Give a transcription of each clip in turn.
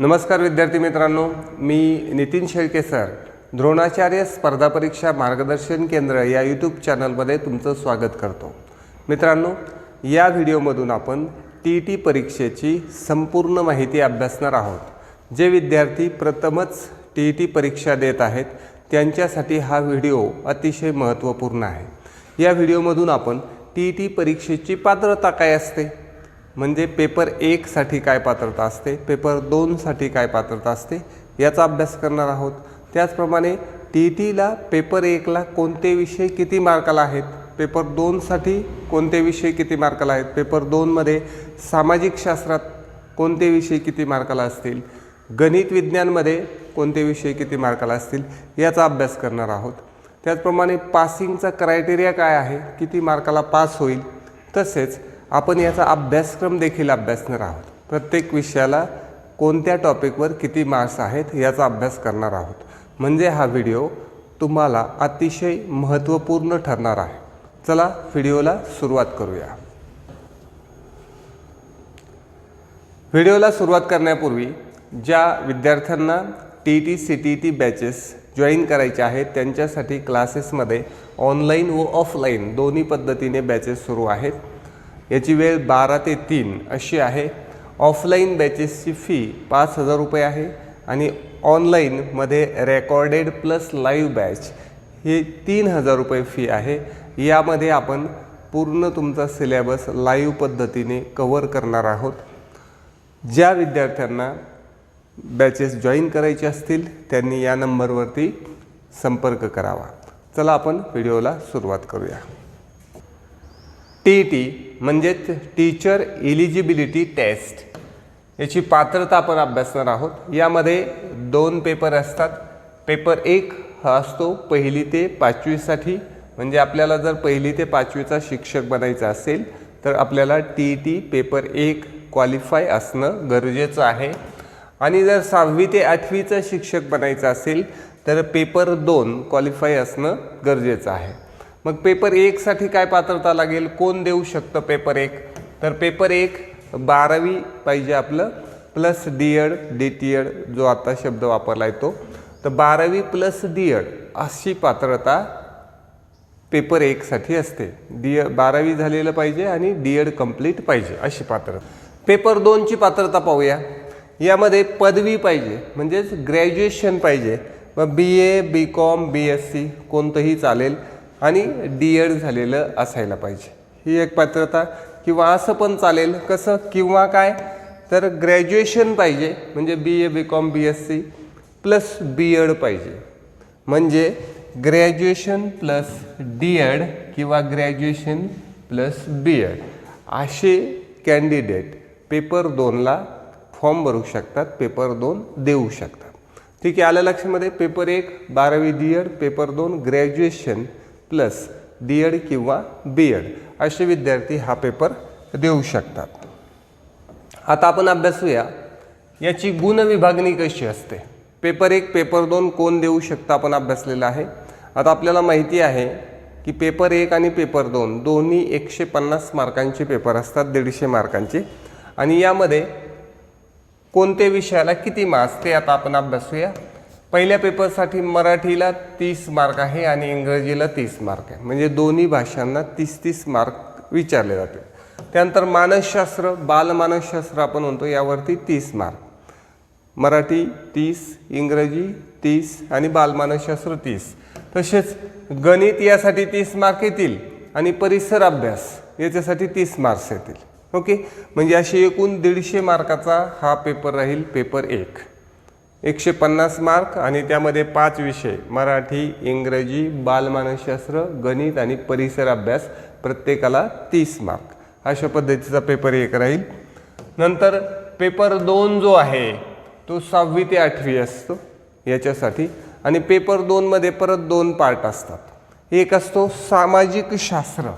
नमस्कार विद्यार्थी मित्रांनो मी नितीन शेळके सर. द्रोणाचार्य स्पर्धा परीक्षा मार्गदर्शन केंद्र या यूट्यूब चॅनलमध्ये तुमचं स्वागत करतो. मित्रांनो या व्हिडिओमधून आपण टी ई टी परीक्षेची संपूर्ण माहिती अभ्यासणार आहोत. जे विद्यार्थी प्रथमच टी ई टी परीक्षा देत आहेत त्यांच्यासाठी हा व्हिडिओ अतिशय महत्त्वपूर्ण आहे. या व्हिडिओमधून आपण टी ई टी परीक्षेची पात्रता काय असते? म्हणजे पेपर एकसाठी काय पात्रता असते? पेपर दोनसाठी काय पात्रता असते? याचा अभ्यास करणार आहोत. त्याचप्रमाणे टी ई टीला पेपर एकला कोणते विषय किती मार्काला आहेत? पेपर दोनसाठी कोणते विषय किती मार्काला आहेत? पेपर दोनमध्ये सामाजिक शास्त्रात कोणते विषय किती मार्काला असतील? गणित विज्ञानमध्ये कोणते विषय किती मार्काला असतील? याचा अभ्यास करणार आहोत. त्याचप्रमाणे पासिंगचा क्रायटेरिया काय आहे? किती मार्काला पास होईल? तसेच आपण याचा अभ्यासक्रम देखील अभ्यासणार आहोत. प्रत्येक विषयाला कोणत्या टॉपिकवर किती मार्क्स आहेत याचा अभ्यास करणार आहोत. म्हणजे हा व्हिडिओ तुम्हाला अतिशय महत्त्वपूर्ण ठरणार आहे. चला व्हिडिओला सुरुवात करूया. व्हिडिओला सुरुवात करण्यापूर्वी ज्या विद्यार्थ्यांना T T C T T batches join करायचे आहेत त्यांच्यासाठी क्लासेसमध्ये ऑनलाईन व ऑफलाईन दोन्ही पद्धतीने बॅचेस सुरू आहेत. याची वेळ बारा ते तीन अशी आहे. ऑफलाईन बॅचेसची फी पाच हजार रुपये आहे आणि ऑनलाईनमध्ये रेकॉर्डेड प्लस लाईव्ह बॅच हे तीन हजार रुपये फी आहे. यामध्ये आपण पूर्ण तुमचा सिलेबस लाईव्ह पद्धतीने कवर करणार आहोत. ज्या विद्यार्थ्यांना बॅचेस जॉईन करायचे असतील त्यांनी या नंबरवरती संपर्क करावा. चला आपण व्हिडिओला सुरुवात करूया. टी ई टी म्हणजेच टीचर एलिजिबिलिटी टेस्ट याची पात्रता आपण अभ्यासणार आहोत. यामध्ये दोन पेपर असतात. पेपर एक हा असतो पहिली ते पाचवीसाठी. म्हणजे आपल्याला जर पहिली ते पाचवीचा शिक्षक बनायचा असेल तर आपल्याला टी ई टी पेपर एक क्वालिफाय असणं गरजेचं आहे. आणि जर सहावी ते आठवीचं शिक्षक बनायचं असेल तर पेपर दोन क्वालिफाय असणं गरजेचं आहे. मग पेपर एकसाठी काय पात्रता लागेल? कोण देऊ शकतं पेपर एक? तर पेपर एक बारावी पाहिजे आपलं plus D Ed D T Ed जो आता शब्द वापरला आहे तो. तर बारावी प्लस डी एड अशी पात्रता पेपर एकसाठी असते. डी एड बारावी झालेलं पाहिजे आणि डी एड कंप्लीट पाहिजे अशी पात्रता. पेपर दोनची पात्रता पाहूया. यामध्ये पदवी पाहिजे म्हणजेच ग्रॅज्युएशन पाहिजे. मग B A B Com B S C कोणतंही चालेल. आणि डी एड झालेलं असायला पाहिजे. ही एक पात्रता किंवा असं पण चालेल. कसं? किंवा काय? तर ग्रॅज्युएशन पाहिजे. म्हणजे B A B Com B S C plus B Ed पाहिजे. म्हणजे ग्रॅज्युएशन प्लस डी एड किंवा ग्रॅज्युएशन प्लस बी एड असे कॅन्डिडेट पेपर दोनला फॉर्म भरू शकतात पेपर दोन देऊ शकतात. ठीक आहे आलं लक्षामध्ये? पेपर एक बारावी डी एड पेपर दोन ग्रॅज्युएशन प्लस डी एड किंवा बी एड असे विद्यार्थी हा पेपर देऊ शकतात. आता आपण अभ्यासूया याची गुणविभागणी कशी असते? पेपर एक पेपर दोन कोण देऊ शकतं आपण अभ्यासलेलं आहे? आता आपल्याला माहिती आहे की पेपर एक आणि पेपर दोन दोन्ही एकशे पन्नास मार्कांचे पेपर असतात दीडशे मार्कांचे. आणि यामध्ये कोणते विषयाला किती मार्क्स ते आता आपण अभ्यासूया पहिल्या पेपरसाठी मराठीला तीस मार्क आहे आणि इंग्रजीला तीस मार्क आहे. म्हणजे दोन्ही भाषांना तीस तीस मार्क विचारले जाते त्यानंतर मानसशास्त्र बालमानसशास्त्र आपण म्हणतो यावरती तीस मार्क. मराठी तीस इंग्रजी तीस आणि बालमानसशास्त्र तीस. तसेच गणित यासाठी तीस मार्क येतील आणि परिसर अभ्यास याच्यासाठी तीस मार्क्स येतील. ओके? म्हणजे असे एकूण दीडशे मार्काचा हा पेपर राहील पेपर एक. एकशे पन्नास मार्क आणि त्यामध्ये पाच विषय. मराठी इंग्रजी बालमानसशास्त्र गणित आणि परिसर अभ्यास प्रत्येकाला तीस मार्क. अशा पद्धतीचा पेपर एक राहील. नंतर पेपर दोन जो आहे तो सहावी ते आठवी असतो याच्यासाठी. आणि पेपर दोनमध्ये परत दोन पार्ट असतात. एक असतो सामाजिक शास्त्र.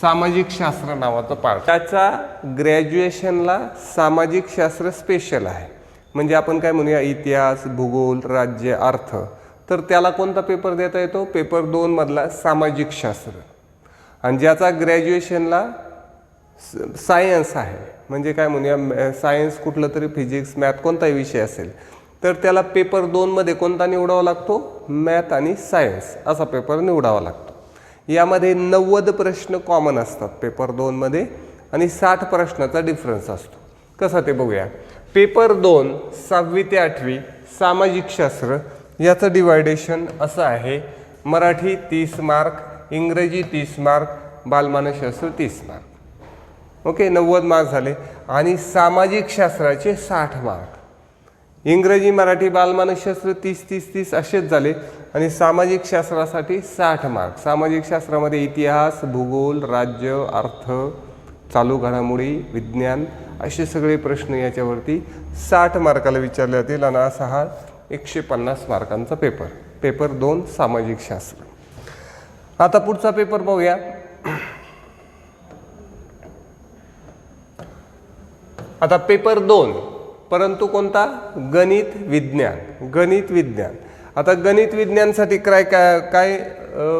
सामाजिक शास्त्र नावाचा पार्ट. त्याचा ग्रॅज्युएशनला सामाजिक शास्त्र स्पेशल आहे. म्हणजे आपण काय म्हणूया इतिहास भूगोल राज्य अर्थ. तर त्याला कोणता पेपर देता येतो? पेपर दोनमधला सामाजिक शास्त्र. आणि ज्याचा ग्रॅज्युएशनला सायन्स आहे. म्हणजे काय म्हणूया सायन्स कुठलं तरी फिजिक्स मॅथ कोणताही विषय असेल. तर त्याला पेपर दोनमध्ये कोणता निवडावा लागतो? मॅथ आणि सायन्स असा पेपर निवडावा लागतो. यामध्ये नव्वद प्रश्न कॉमन असतात पेपर दोनमध्ये आणि साठ प्रश्नाचा डिफरन्स असतो. कसा ते बघूया. पेपर दोन सहावी ते आठवी सामाजिक शास्त्र याचं डिवायडेशन असं आहे. मराठी तीस मार्क इंग्रजी तीस मार्क बालमानसशास्त्र तीस मार्क ओके नव्वद मार्क झाले. आणि सामाजिक शास्त्राचे साठ मार्क इंग्रजी मराठी बालमानसशास्त्र तीस तीस तीस असेच झाले. आणि सामाजिक शास्त्रासाठी साठ मार्क सामाजिक शास्त्रामध्ये इतिहास भूगोल राज्य अर्थ चालू घडामोडी विज्ञान असे सगळे प्रश्न याच्यावरती साठ मार्काला विचारले जातील आणि असा हा एकशे पन्नास मार्कांचा पेपर. पेपर दोन सामाजिक शास्त्र. आता पुढचा पेपर पाहूया आता पेपर दोन परंतु कोणता? गणित विज्ञान. गणित विज्ञान. आता गणित विज्ञानसाठी काय काय काय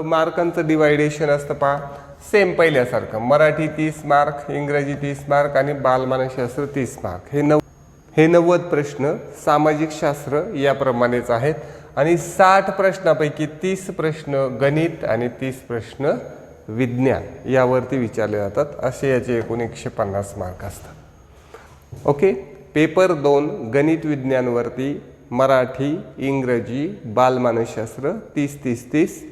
मार्कांचं डिवायडेशन असतं पहा. सेम पहिल्यासारखं. मराठी तीस मार्क इंग्रजी तीस मार्क आणि बालमानसशास्त्र तीस मार्क. हे नव हे नव्वद प्रश्न सामाजिक शास्त्र याप्रमाणेच आहेत आणि साठ प्रश्नापैकी तीस प्रश्न गणित आणि तीस प्रश्न विज्ञान यावरती विचारले जातात. असे याचे एकूण एकशे पन्नास मार्क असतात. ओके? पेपर दोन गणित विज्ञानवरती मराठी इंग्रजी बालमानसशास्त्र तीस तीस तीस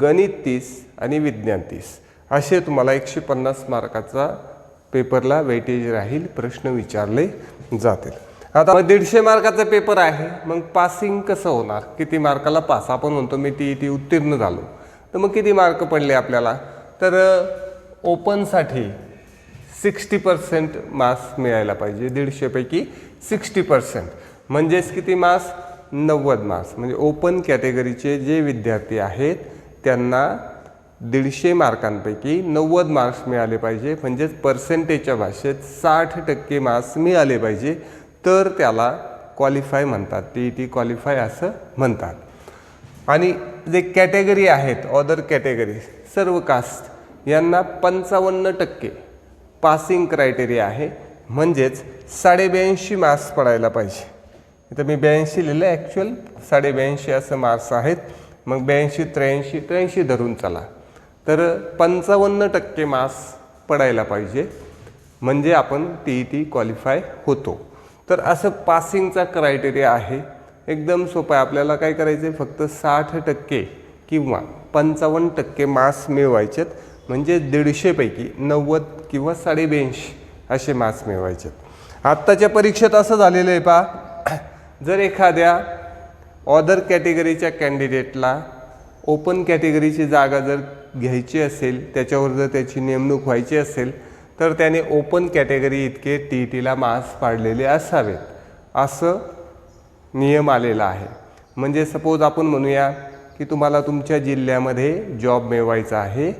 गणित तीस आणि विज्ञान तीस. असे तुम्हाला एकशे पन्नास मार्काचा पेपरला वेटेज राहील प्रश्न विचारले जातील. आता दीडशे मार्काचा पेपर आहे मग पासिंग कसं होणार? किती मार्काला पास आपण म्हणतो मी टी टी उत्तीर्ण झालो. तर मग किती मार्क पडले आपल्याला? तर ओपनसाठी सिक्स्टी पर्सेंट मार्क्स मिळायला पाहिजे दीडशेपैकी सिक्स्टी पर्सेंट म्हणजेच किती मार्क्स नव्वद मार्क्स म्हणजे ओपन कॅटेगरीचे जे विद्यार्थी आहेत त्यांना दीडशे मार्कांपैकी नव्वद मार्क्स मिळाले पाहिजे म्हणजेच पर्सेंटेजच्या भाषेत साठ टक्के मार्क्स मिळाले पाहिजे तर त्याला क्वालिफाय म्हणतात. टी टी क्वालिफाय असं म्हणतात. आणि जे कॅटेगरी आहेत ऑदर कॅटेगरी सर्व कास्ट यांना पंचावन्न टक्के पासिंग क्रायटेरिया आहे म्हणजेच साडेब्याऐंशी मार्क्स पडायला पाहिजे. इथं मी ब्याऐंशी लिहिलं ॲक्च्युअल साडेब्याऐंशी असं मार्क्स आहेत. मग ब्याऐंशी त्र्याऐंशी त्र्याऐंशी धरून चला. तर पंचावन्न टक्के मास पडायला पाहिजे. म्हणजे आपण ती ई क्वालिफाय होतो. तर असं पासिंगचा क्रायटेरिया आहे. एकदम सोपं आहे. आपल्याला काय करायचं आहे फक्त साठ टक्के किंवा पंचावन्न टक्के मार्क्स मिळवायचेत. म्हणजे दीडशेपैकी नव्वद किंवा साडेब्याऐंशी असे मार्क्स मिळवायचेत. आत्ताच्या परीक्षेत असं झालेलं आहे पा जर एखाद्या ऑदर कॅटेगरीच्या कॅन्डिडेटला ओपन कॅटेगरीची जागा जर घ्यायची असेल त्याच्यावर जर त्याची नेमणूक व्हायची असेल तर त्याने ओपन कॅटेगरी इतके टी ई टीला मार्क्स पाडलेले असावेत. असं नियम आलेला आहे. म्हणजे सपोज आपण म्हणूया की तुम्हाला तुमच्या जिल्ह्यामध्ये जॉब मिळवायचा आहे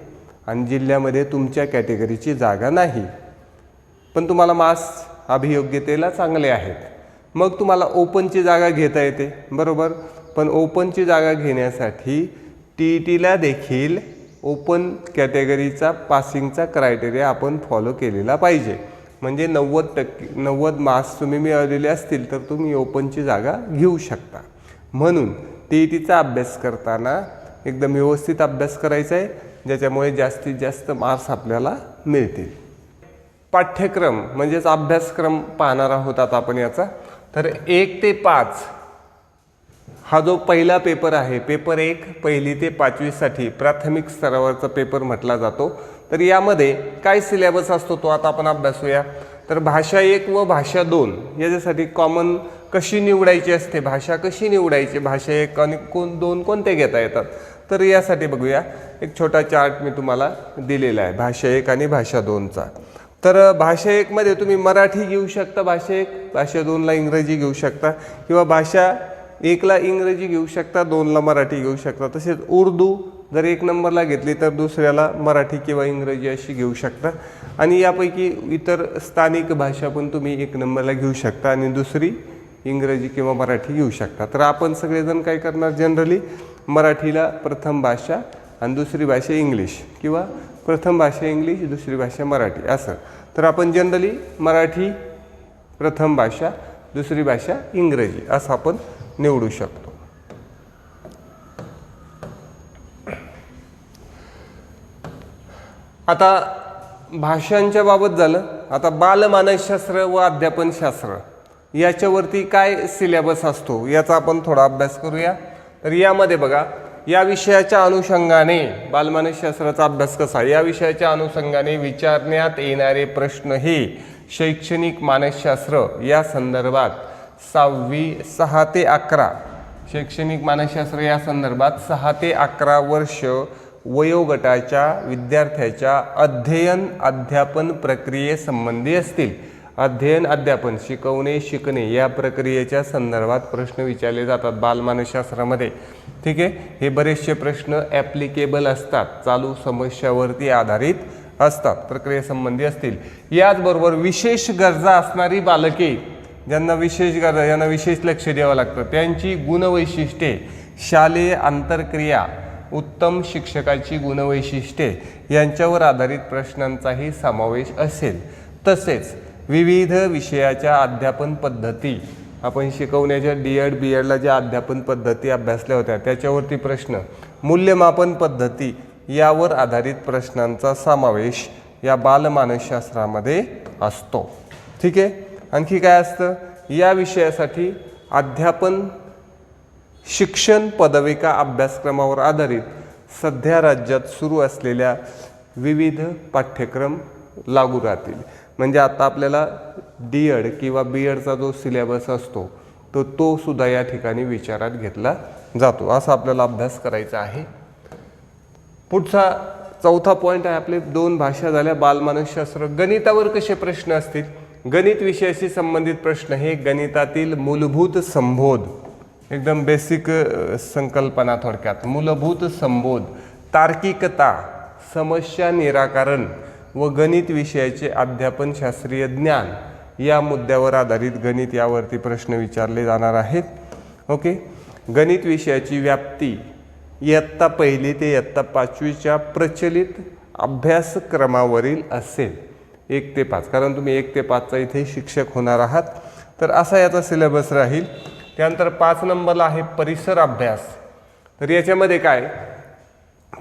आणि जिल्ह्यामध्ये तुमच्या कॅटेगरीची जागा नाही. पण तुम्हाला मार्क्स अभियोग्यतेला चांगले आहेत. मग तुम्हाला ओपनची जागा घेता येते. बरोबर? पण ओपनची जागा घेण्यासाठी टी ई टीला देखील ओपन कॅटेगरीचा पासिंगचा क्रायटेरिया आपण फॉलो केलेला पाहिजे. म्हणजे नव्वद टक्के नव्वद मार्क्स तुम्ही मिळवलेले असतील तर तुम्ही ओपनची जागा घेऊ शकता. म्हणून टी टीचा अभ्यास करताना एकदम व्यवस्थित अभ्यास करायचा आहे ज्याच्यामुळे जास्तीत जास्त मार्क्स आपल्याला मिळतील. पाठ्यक्रम म्हणजेच अभ्यासक्रम पाहणार आहोत आता आपण याचा. तर एक ते पाच हा जो पहिला पेपर आहे पेपर एक पहिली ते पाचवीसाठी प्राथमिक स्तरावरचा पेपर म्हटला जातो. तर यामध्ये काय सिलेबस असतो तो आता आपण अभ्यासूया. तर भाषा एक व भाषा दोन याच्यासाठी कॉमन कशी निवडायची असते भाषा कशी निवडायची भाषा एक आणि कोण दोन कोणते घेता येतात? तर यासाठी बघूया. एक छोटा चार्ट मी तुम्हाला दिलेला आहे भाषा एक आणि भाषा दोनचा. तर भाषा एकमध्ये तुम्ही मराठी घेऊ शकता भाषा एक भाषा दोनला इंग्रजी घेऊ शकता किंवा भाषा एकला इंग्रजी घेऊ शकता दोनला मराठी घेऊ शकता. तसेच उर्दू जर एक नंबरला घेतली तर दुसऱ्याला मराठी किंवा इंग्रजी अशी घेऊ शकता. आणि यापैकी इतर स्थानिक भाषा पण तुम्ही एक नंबरला घेऊ शकता आणि दुसरी इंग्रजी किंवा मराठी घेऊ शकता. तर आपण सगळेजण काय करणार? जनरली मराठीला प्रथम भाषा आणि दुसरी भाषा इंग्लिश किंवा प्रथम भाषा इंग्लिश दुसरी भाषा मराठी असं. तर आपण जनरली मराठी प्रथम भाषा दुसरी भाषा इंग्रजी असं आपण निवडू शकतो. आता भाषांच्या बाबत झालं. आता बालमानसशास्त्र व अध्यापनशास्त्र याच्यावरती काय सिलेबस असतो याचा आपण थोडा अभ्यास करूया. तर यामध्ये बघा या विषयाच्या अनुषंगाने बालमानसशास्त्राचा अभ्यास कसा? या विषयाच्या अनुषंगाने विचारण्यात येणारे प्रश्न हे शैक्षणिक मानसशास्त्र या संदर्भात सहावी सहा ते अकरा. शैक्षणिक मानसशास्त्र या संदर्भात सहा ते अकरा वर्ष वयोगटाच्या विद्यार्थ्याच्या अध्ययन अध्यापन प्रक्रियेसंबंधी असतील. अध्ययन अध्यापन शिकवणे शिकणे या प्रक्रियेच्या संदर्भात प्रश्न विचारले जातात बालमानसशास्त्रामध्ये ठीक आहे? हे बरेचसे प्रश्न ॲप्लिकेबल असतात चालू समस्यावरती आधारित असतात प्रक्रियेसंबंधी असतील. याचबरोबर विशेष गरजा असणारी बालके ज्यांना विशेष गरजा ज्यांना विशेष लक्ष द्यावं लागतं त्यांची गुणवैशिष्ट्ये शालेय आंतरक्रिया उत्तम शिक्षकाची गुणवैशिष्ट्ये यांच्यावर आधारित प्रश्नांचाही समावेश असेल. तसेच विविध विषयाच्या अध्यापन पद्धती आपण शिकवण्याच्या डी एड बी एडला ज्या अध्यापन पद्धती अभ्यासल्या होत्या त्याच्यावरती प्रश्न मूल्यमापन पद्धती यावर आधारित प्रश्नांचा समावेश या बालमानसशास्त्रामध्ये असतो. ठीक आहे? आणखी काय असतं? या विषयासाठी अध्यापन शिक्षण पदविका अभ्यासक्रमावर आधारित सध्या राज्यात सुरू असलेल्या विविध पाठ्यक्रम लागू राहतील. म्हणजे आता आपल्याला डी एड किंवा बी एडचा जो सिलेबस असतो तो तो सुद्धा या ठिकाणी विचारात घेतला जातो. असा आपल्याला अभ्यास करायचा आहे. पुढचा चौथा पॉईंट आहे आपले दोन भाषा झाल्या बालमानसशास्त्र गणितावर कसे प्रश्न असतील? गणित विषयाशी संबंधित प्रश्न हे गणितातील मूलभूत संबोध एकदम बेसिक संकल्पना थोडक्यात. मूलभूत संबोध तार्किकता समस्या निराकरण व गणित विषयाचे अध्यापन शास्त्रीय ज्ञान या मुद्द्यावर आधारित गणित यावरती प्रश्न विचारले जाणार आहेत. ओके? गणित विषयाची व्याप्ती इयत्ता पहिली ते इयत्ता पाचवीच्या प्रचलित अभ्यासक्रमावरील असेल. एक ते पाच. कारण तुम्ही एक ते पाचचा इथे शिक्षक होणार आहात. तर असा याचा सिलेबस राहील. त्यानंतर पाच नंबरला आहे परिसर अभ्यास. तर याच्यामध्ये काय?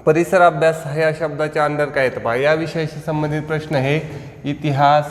परिसर अभ्यास ह्या शब्दाच्या अंडर काय येतं? पहा या विषयाशी संबंधित प्रश्न हे. इतिहास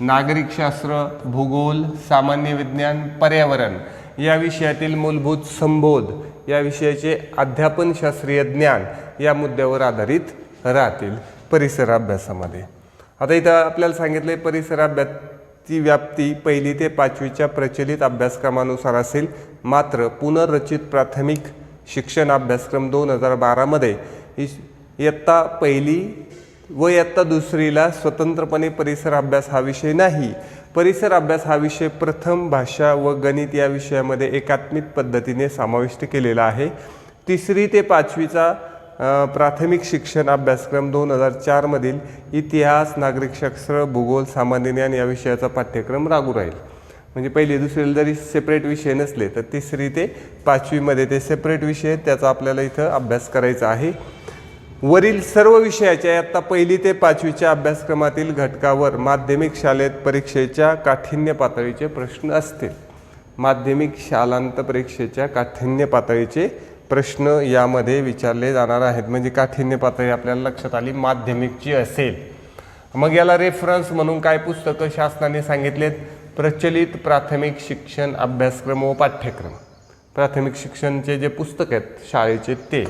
नागरिकशास्त्र भूगोल सामान्य विज्ञान पर्यावरण या विषयातील मूलभूत संबोध या विषयाचे अध्यापन शास्त्रीय ज्ञान या मुद्द्यावर आधारित राहतील परिसर अभ्यासामध्ये. आता इथं आपल्याला सांगितले परिसर अभ्यासची व्याप्ती पहिली ते पाचवीच्या प्रचलित अभ्यासक्रमानुसार असेल. मात्र पुनर्रचित प्राथमिक शिक्षण अभ्यासक्रम दोन हजार बारामध्ये इयत्ता पहिली व इयत्ता दुसरीला स्वतंत्रपणे परिसर अभ्यास हा विषय नाही. परिसर अभ्यास हा विषय प्रथम भाषा व गणित या विषयामध्ये एकात्मिक पद्धतीने समाविष्ट केलेला आहे. तिसरी ते पाचवीचा प्राथमिक शिक्षण अभ्यासक्रम दोन हजार चारमधील इतिहास नागरिकशास्त्र भूगोल सामान्य ज्ञान या विषयाचा पाठ्यक्रम लागू राहील. म्हणजे पहिली दुसरीला जरी सेपरेट विषय नसले तर तिसरी ते पाचवीमध्ये ते सेपरेट विषय त्याचा आपल्याला इथं अभ्यास करायचा आहे. वरील सर्व विषयाच्या आत्ता पहिली ते पाचवीच्या अभ्यासक्रमातील घटकावर माध्यमिक शाळेत परीक्षेच्या काठिण्य पातळीचे प्रश्न असतील. माध्यमिक शालांत परीक्षेच्या काठिण्य पातळीचे प्रश्न यामध्ये विचारले जाणार आहेत. म्हणजे काठिण्य पातळी आपल्याला लक्षात आली माध्यमिकची असेल. मग याला रेफरन्स म्हणून काय पुस्तकं शासनाने सांगितलेत? प्रचलित प्राथमिक शिक्षण अभ्यासक्रम व पाठ्यक्रम. प्राथमिक शिक्षणचे जे पुस्तक आहेत शाळेचे ते.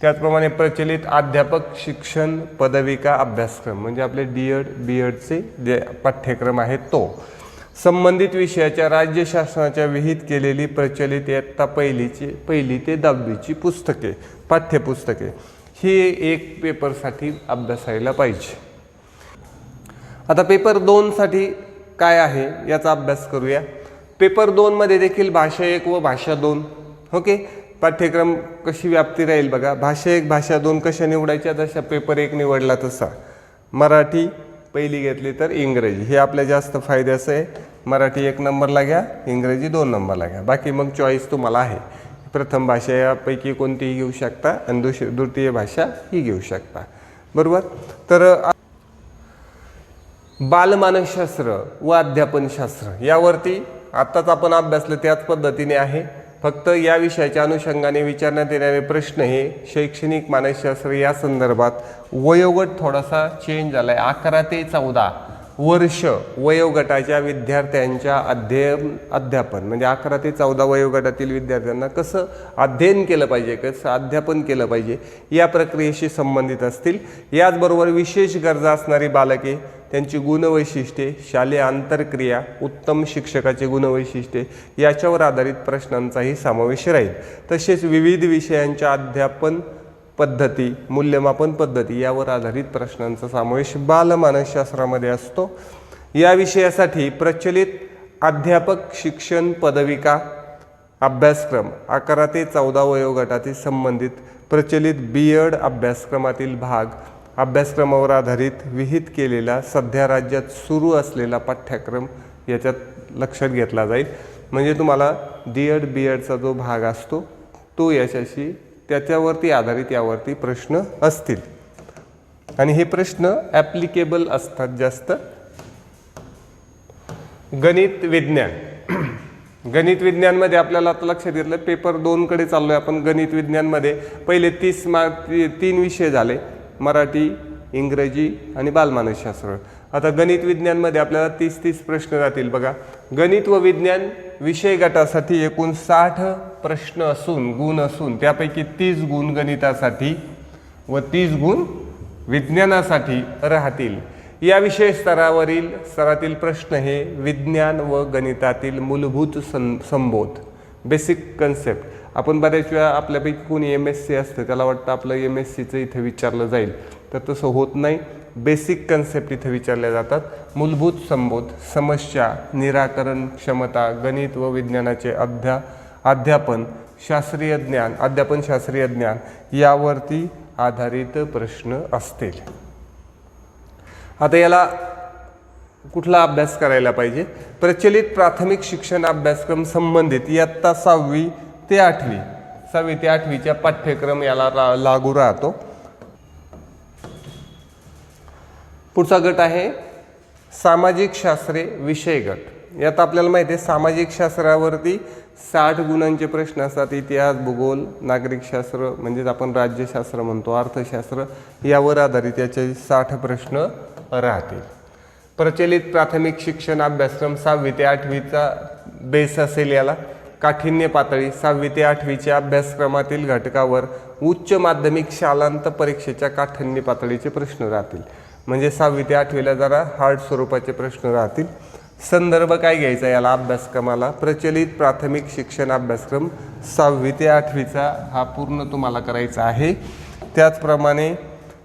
त्याचप्रमाणे प्रचलित अध्यापक शिक्षण पदविका अभ्यासक्रम. म्हणजे आपले डी एड बी एडचे जे पाठ्यक्रम आहेत तो. संबंधित विषयाच्या राज्य शासनाच्या विहित केलेली प्रचलित इयत्ता पहिलीची पहिली ते दहावीची पुस्तके पाठ्यपुस्तके ही एक पेपरसाठी अभ्यासायला पाहिजे. आता पेपर दोनसाठी काय आहे याचा अभ्यास करूया. पेपर दोनमध्ये देखील भाषा एक व भाषा दोन ओके? पाठ्यक्रम कशी व्याप्ती राहील बघा. भाषा एक भाषा दोन कशा निवडायच्या? जशा पेपर एक निवडला तसा. मराठी पहिली घेतली तर इंग्रजी. हे आपल्या जास्त फायद्याचं आहे. मराठी एक नंबरला घ्या इंग्रजी दोन नंबरला घ्या. बाकी मग चॉईस तुम्हाला आहे. प्रथम भाषा यापैकी कोणतीही घेऊ शकता आणि दुसरी द्वितीय भाषा ही घेऊ शकता. बरोबर? तर बालमानसशास्त्र व अध्यापनशास्त्र यावरती आत्ताच आपण अभ्यासलं त्याच पद्धतीने आहे. फक्त या विषयाच्या अनुषंगाने विचारण्यात येणारे प्रश्न हे शैक्षणिक मानसशास्त्र या संदर्भात वयोगट थोडासा चेंज झाला आहे अकरा ते चौदा वर्ष वयोगटाच्या विद्यार्थ्यांच्या अध्ययन अध्यापन म्हणजे अकरा ते चौदा वयोगटातील विद्यार्थ्यांना कसं अध्ययन केलं पाहिजे कसं अध्यापन केलं पाहिजे या प्रक्रियेशी संबंधित असतील. याचबरोबर विशेष गरजा असणारी बालके त्यांची गुणवैशिष्ट्ये शालेय आंतरक्रिया उत्तम शिक्षकाचे गुणवैशिष्ट्ये याच्यावर आधारित प्रश्नांचाही समावेश राहील. तसेच विविध विषयांच्या अध्यापन पद्धती मूल्यमापन पद्धती यावर आधारित प्रश्नांचा समावेश बालमानसशास्त्रामध्ये असतो. या विषयासाठी प्रचलित अध्यापक शिक्षण पदविका अभ्यासक्रम अकरा ते चौदा वयोगटातील संबंधित प्रचलित बी एड अभ्यासक्रमातील भाग अभ्यासक्रमावर आधारित विहित केलेला सध्या राज्यात सुरू असलेला पाठ्यक्रम याच्यात लक्षात घेतला जाईल. म्हणजे तुम्हाला डी एड बी एडचा जो भाग असतो तो याच्याशी त्याच्यावरती आधारित यावरती प्रश्न असतील. आणि हे प्रश्न ॲप्लिकेबल असतात जास्त. गणित विज्ञान. गणित विज्ञानमध्ये आपल्याला आता लक्षात घेतलं पेपर दोनकडे चाललो आहे आपण गणित विज्ञानमध्ये. पहिले तीस मार्क तीन विषय झाले. मराठी इंग्रजी आणि बालमानसशास्त्र. आता गणित विज्ञानमध्ये आपल्याला तीस तीस प्रश्न राहतील बघा. गणित व विज्ञान विषय गटासाठी एकूण साठ प्रश्न असून गुण असून त्यापैकी तीस गुण गणितासाठी व तीस गुण विज्ञानासाठी राहतील. या विषय स्तरावरील स्तरातील प्रश्न हे विज्ञान व गणितातील मूलभूत सं संबोध. बेसिक कन्सेप्ट आपण बऱ्याच वेळा आपल्यापैकी कोणी एम एस सी असतं त्याला वाटतं आपलं एम एस सीचं इथं विचारलं जाईल. तर तसं होत नाही. बेसिक कन्सेप्ट इथं विचारल्या जातात. मूलभूत संबोध समस्या निराकरण क्षमता गणित व विज्ञानाचे अध्या अध्यापन शास्त्रीय ज्ञान अध्यापन शास्त्रीय ज्ञान यावरती आधारित प्रश्न असतील. आता याला कुठला अभ्यास करायला पाहिजे? प्रचलित प्राथमिक शिक्षण अभ्यासक्रम संबंधित इयत्ता सहावी ते आठवी सहावी ते आठवीच्या पाठ्यक्रम याला रा- लागू राहतो. पुढचा गट आहे सामाजिक शास्त्रे विषय गट. यात आपल्याला माहिती आहे सामाजिक शास्त्रावरती साठ गुणांचे प्रश्न असतात. इतिहास भूगोल नागरिकशास्त्र म्हणजेच आपण राज्यशास्त्र म्हणतो अर्थशास्त्र यावर आधारित याचे साठ प्रश्न राहतील. प्रचलित प्राथमिक शिक्षण अभ्यासक्रम सहावी ते आठवीचा बेस असेल याला. काठिण्य पातळी सहावी ते आठवीच्या अभ्यासक्रमातील घटकावर उच्च माध्यमिक शालांत परीक्षेच्या काठिण्य पातळीचे प्रश्न राहतील. म्हणजे सहावी ते आठवीला जरा हार्ड स्वरूपाचे प्रश्न राहतील. संदर्भ काय घ्यायचा याला अभ्यासक्रमाला? प्रचलित प्राथमिक शिक्षण अभ्यासक्रम सहावी ते आठवीचा हा पूर्ण तुम्हाला करायचा आहे. त्याचप्रमाणे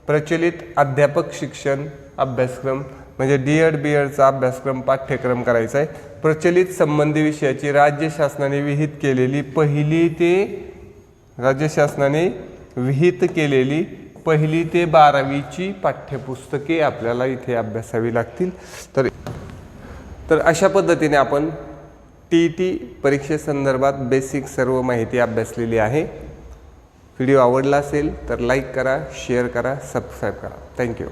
प्रचलित अध्यापक शिक्षण अभ्यासक्रम म्हणजे डी एड बी एडचा अभ्यासक्रम पाठ्यक्रम करायचा आहे प्रचलित संबंधी विषयाची राज्य शासनाने विहित केलेली पहिली ते राज्य शासनाने विहित केलेली पहिली ते बारावीची पाठ्यपुस्तके आपल्याला इथे अभ्यासावी लागतील. तर तर अशा पद्धतीने आपण टी टी परीक्षेसंदर्भात बेसिक सर्व माहिती अभ्यासलेली आहे. व्हिडिओ आवडला असेल तर लाईक करा शेअर करा सबस्क्राईब करा. थँक्यू